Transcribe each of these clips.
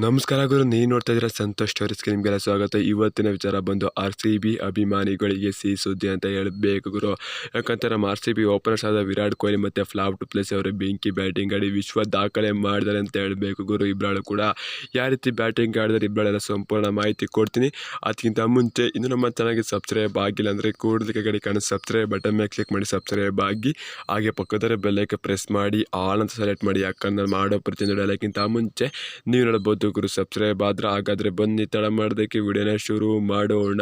ನಮಸ್ಕಾರ ಗುರು, ನೀವು ನೋಡ್ತಾ ಇದ್ದೀರಾ ಸಂತೋಷ್ ಸ್ಟೋರೀಸ್ಗೆ ನಿಮಗೆಲ್ಲ ಸ್ವಾಗತ. ಇವತ್ತಿನ ವಿಚಾರ ಬಂದು ಆರ್ ಸಿ ಬಿ ಅಭಿಮಾನಿಗಳಿಗೆ ಸಿಹಿ ಸುದ್ದಿ ಅಂತ ಹೇಳಬೇಕು ಗುರು. ಯಾಕಂತ ನಮ್ಮ ಆರ್ ಸಿ ಬಿ ಓಪನರ್ಸ್ ಆದ ವಿರಾಟ್ ಕೊಹ್ಲಿ ಮತ್ತು ಫ್ಲಾಪ್ ಟು ಪ್ಲೇಸ್ ಅವರು ಬೆಂಕಿ ಬ್ಯಾಟಿಂಗ್ ಆಡಿ ವಿಶ್ವ ದಾಖಲೆ ಮಾಡಿದ್ದಾರೆ ಅಂತ ಹೇಳಬೇಕು ಗುರು ಇಬ್ಬರಾಳು ಕೂಡ. ಯಾವ ರೀತಿ ಬ್ಯಾಟಿಂಗ್ ಆಡಿದ್ರೆ ಇಬ್ಬರಾಳೆಲ್ಲ ಸಂಪೂರ್ಣ ಮಾಹಿತಿ ಕೊಡ್ತೀನಿ. ಅದಕ್ಕಿಂತ ಮುಂಚೆ ಇನ್ನು ನಮ್ಮ ಚೆನ್ನಾಗಿ ಸಬ್ಸ್ಕ್ರೈಬ್ ಆಗಿಲ್ಲ ಅಂದರೆ ಕೂಡಲಿಕ್ಕೆ ಗಡಿ ಕಾಣೋ ಸಬ್ಸ್ಕ್ರೈಬ್ ಬಟನ್ ಮೇಲೆ ಕ್ಲಿಕ್ ಮಾಡಿ ಸಬ್ಸ್ಕ್ರೈಬ್ ಆಗಿ, ಹಾಗೆ ಪಕ್ಕದಲ್ಲಿ ಬೆಲ್ಲೈಕೆ ಪ್ರೆಸ್ ಮಾಡಿ, ಆಲ್ ಅಂತ ಸೆಲೆಕ್ಟ್ ಮಾಡಿ. ಯಾಕಂದ್ರೆ ಮಾಡೋ ಪ್ರತಿಯೊಂದು ಡೈಲಾಗಿಂತ ಮುಂಚೆ ನೀವು ನೋಡ್ಬೋದು ಗುರು ಸಬ್ಸ್ಕ್ರೈಬ್ ಆದ್ರೆ ಹಾಗಾದ್ರೆ ಬನ್ನಿ, ತಡ ಮಾಡೋದಕ್ಕೆ ವಿಡಿಯೋನ ಶುರು ಮಾಡೋಣ.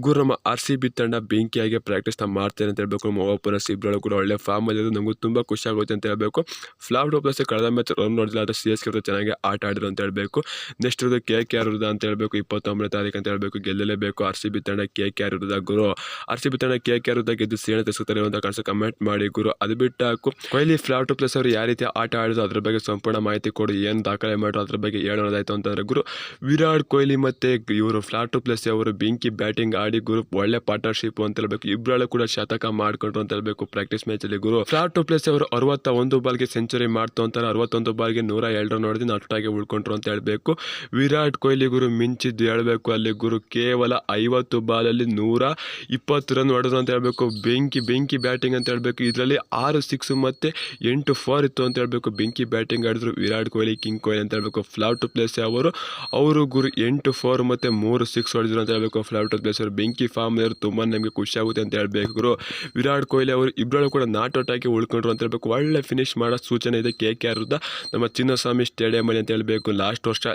ಗುರು, ನಮ್ಮ ಆರ್ ಸಿ ಬಿ ತಂಡ ಬೆಂಕಿಯಾಗಿ ಪ್ರಾಕ್ಟೀಸ್ನ ಮಾಡ್ತಾರೆ ಅಂತ ಹೇಳ್ಬೇಕು. ನಮ್ಮ ಓಪನರ್ಸ್ ಇಬ್ಬರು ಕೂಡ ಒಳ್ಳೆ ಫಾರ್ಮ್ ಅಲ್ಲಿ ನಮಗೂ ತುಂಬ ಖುಷಿ ಆಗುತ್ತೆ ಅಂತ ಹೇಳ್ಬೇಕು. ಫ್ಲಾಪ್ ಡೋಪ್ಲಸ್ ಕಳೆದ ಮ್ಯಾಚ್ ರನ್ ನೋಡಿದ್ರೆ ಆದರೆ ಸಿ ಎಸ್ ಕೆ ಚೆನ್ನಾಗಿ ಆಟ ಆಡಿದ್ರು ಅಂತ ಹೇಳ್ಬೇಕು. ನೆಕ್ಸ್ಟ್ ಇರೋದು ಕೆ ಕೆ ಆರ್ ಅಂತ ಹೇಳ್ಬೇಕು. ಇಪ್ಪತ್ತೊಂಬತ್ತನೇ ತಾರೀಕು ಅಂತ ಹೇಳ್ಬೇಕು. ಗೆಲ್ಲಲೇಬೇಕು. ಆರ್ ಸಿ ಬಿ ತಂಡ ಕೆ ಕೆ ಆರ್ ಇರೋದ ಗುರು. ಆರ್ ಸಿ ಬಿ ತಂಡ ಕೆ ಕೆ ಆರ್ ಇರೋದ ಗೆದ್ದು ಸೇನೆ ತೆಗೆಸುತ್ತಾರೆ ಅಂತ ಕಾಣಿಸೋ ಕಮೆಂಟ್ ಮಾಡಿ, ಗುರು. ಅದು ಬಿಟ್ಟು ಹಾಕು. ಕೊಹ್ಲಿ ಫ್ಲಾಪ್ ಟು ಪ್ಲಸ್ ಅವರು ಯಾವ ರೀತಿ ಆಟ ಆಡಿದ್ರು, ಅದ್ರ ಬಗ್ಗೆ ಸಂಪೂರ್ಣ ಮಾಹಿತಿ ಕೊಡಿ. ಏನು ದಾಖಲೆ ಮಾಡಿದ್ರು, ಅದ್ರ ಬಗ್ಗೆ ಹೇಳೋದಾಯ್ತು ಅಂತಂದ್ರೆ ಗುರು ವಿರಾಟ್ ಕೊಹ್ಲಿ ಮತ್ತೆ ಇವರು ಫ್ಲಾಟ್ ಪ್ಲಸ್ ಅವರು ಬೆಂಕಿ ಬ್ಯಾಟಿಂಗ್ ಆಡಿ ಗುರು ಒಳ್ಳೆ ಪಾರ್ಟ್ನರ್ಶಿಪ್ ಅಂತ ಹೇಳ್ಬೇಕು. ಇಬ್ಬರಲ್ಲೂ ಕೂಡ ಶತಕ ಮಾಡ್ಕೊಂಡ್ರು ಅಂತ ಹೇಳ್ಬೇಕು ಪ್ರಾಕ್ಟೀಸ್ ಮ್ಯಾಚ್ ಅಲ್ಲಿ ಗುರು. ಫ್ಲಾಟ್ ಪ್ಲಸ್ ಅವರು ಅರವತ್ತ ಒಂದು ಬಾಲ್ಗೆ ಸೆಂಚುರಿ ಮಾಡ್ತು ಅಂತಾರೆ ಅರವತ್ತೊಂದು ಬಾಲ್ಗೆ ನೂರ ಎರಡು ನೋಡಿದ್ರೆ ನಟ್ಟಾಗಿ ಉಳ್ಕೊಂಡ್ರು ಅಂತ ಹೇಳಬೇಕು. ವಿರಾಟ್ ಕೊಹ್ಲಿ ಗುರು ಮಿಂಚಿದ್ದು ಹೇಳಬೇಕು ಅಲ್ಲಿ ಗುರು ಕೇವಲ ಐವತ್ತು ಬಾಲಲ್ಲಿ ನೂರ ಇಪ್ಪತ್ತು ರನ್ ಹೊಡೆದ್ರು ಅಂತ ಹೇಳಬೇಕು. ಬೆಂಕಿ ಬೆಂಕಿ ಬ್ಯಾಟಿಂಗ್ ಅಂತ ಹೇಳಬೇಕು. ಇದರಲ್ಲಿ ಆರು ಸಿಕ್ಸ್ ಮತ್ತೆ ಎಂಟು ಫೋರ್ ಇತ್ತು ಅಂತ ಹೇಳಬೇಕು. ಬೆಂಕಿ ಬ್ಯಾಟಿಂಗ್ ಆಡಿದ್ರು ವಿರಾಟ್ ಕೊಹ್ಲಿ, ಕಿಂಗ್ ಕೊಹ್ಲಿ ಅಂತ ಹೇಳಬೇಕು. ಫ್ಲಾವ್ ಟು ಪ್ಲೇಸ್ ಅವರು ಅವರು ಗುರು ಎಂಟು ಫೋರ್ ಮತ್ತು ಮೂರು ಸಿಕ್ಸ್ ಹೊಡೆದ್ರು ಅಂತ ಹೇಳಬೇಕು. ಫ್ಲಾವ್ ಟು ಪ್ಲೇಸ್ ಅವರು. ಬೆಂಕಿ ಫಾರ್ಮ್ ಇವರು ತುಂಬ ನಮಗೆ ಖುಷಿಯಾಗುತ್ತೆ ಅಂತ ಹೇಳಬೇಕು ವಿರಾಟ್ ಕೊಹ್ಲಿ ಅವರು ಇಬ್ಬರಲ್ಲೂ ಕೂಡ ನಾಟ್ ಔಟ್ ಆಗಿ ಉಳ್ಕೊಂಡ್ರು ಅಂತ ಹೇಳಬೇಕು. ಒಳ್ಳೆ ಫಿನಿಶ್ ಮಾಡೋ ಸೂಚನೆ ಇದೆ ಕೆ ಕೆ ಆರ್ದ ನಮ್ಮ ಚಿನ್ನಸ್ವಾಮಿ ಸ್ಟೇಡಿಯಂ ಅಲ್ಲಿ ಅಂತ ಹೇಳಬೇಕು. ಲಾಸ್ಟ್ ವರ್ಷ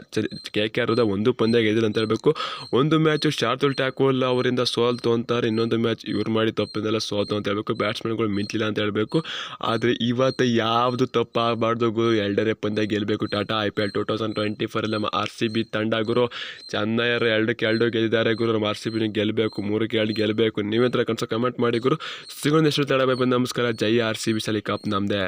ಕೆ ಕೆ ಆರ್ದ ಒಂದು ಪಂದ್ಯ ಗೆದ್ದಿಲ್ಲ ಅಂತ ಹೇಳಬೇಕು. ಒಂದು ಮ್ಯಾಚು ಶಾರ್ದುಲ್ ಟ್ಯಾಕೋಲ್ ಅವರಿಂದ ಸೋಲ್ತು ಅಂತಾರೆ. ಇನ್ನೊಂದು ಮ್ಯಾಚ್ ಇವ್ರು ಮಾಡಿ ತಪ್ಪಿಂದೆಲ್ಲ ಸೋತು ಅಂತ ಹೇಳಬೇಕು. ಬ್ಯಾಟ್ಸ್ಮನ್ಗಳು ಮಿಂಚಿಲ್ಲ ಅಂತ ಹೇಳಬೇಕು. ಆದರೆ ಇವತ್ತು ಯಾವುದು ತಪ್ಪಾಗಬಾರ್ದು ಗುರು. ಎರಡನೇ ಪಂದ್ಯ ಗೆಲ್ಲಬೇಕು Tata, I P L two thousand twenty ಫೋರಲ್ಲಿ ನಮ್ಮ ಆರ್ ಸಿ ಬಿ ತಂಡ ಗುರು. ಚೆನ್ನೈಯರು ಎರಡಕ್ಕೆ ಎರಡು ಗೆದ್ದಿದ್ದಾರೆ ಗುರು. ನಮ್ಮ ಆರ್ ಸಿ ಬಿನ ಗೆಲ್ಲಬೇಕು ಮೂರಕ್ಕೆ ಎರಡು ಗೆಲ್ಲಬೇಕು ನೀವೇ ಥರ ಕನ್ಸೋ ಕಮೆಂಟ್ ಮಾಡಿ ಗುರು. ಸಿಗೋಣ ಎಷ್ಟು ತಡ ಬಂದು ನಮಸ್ಕಾರ. ಜೈ ಆರ್ ಸಿ ಬಿ ಸಲಿ ಕಪ್ ನಮ್ಮದೇ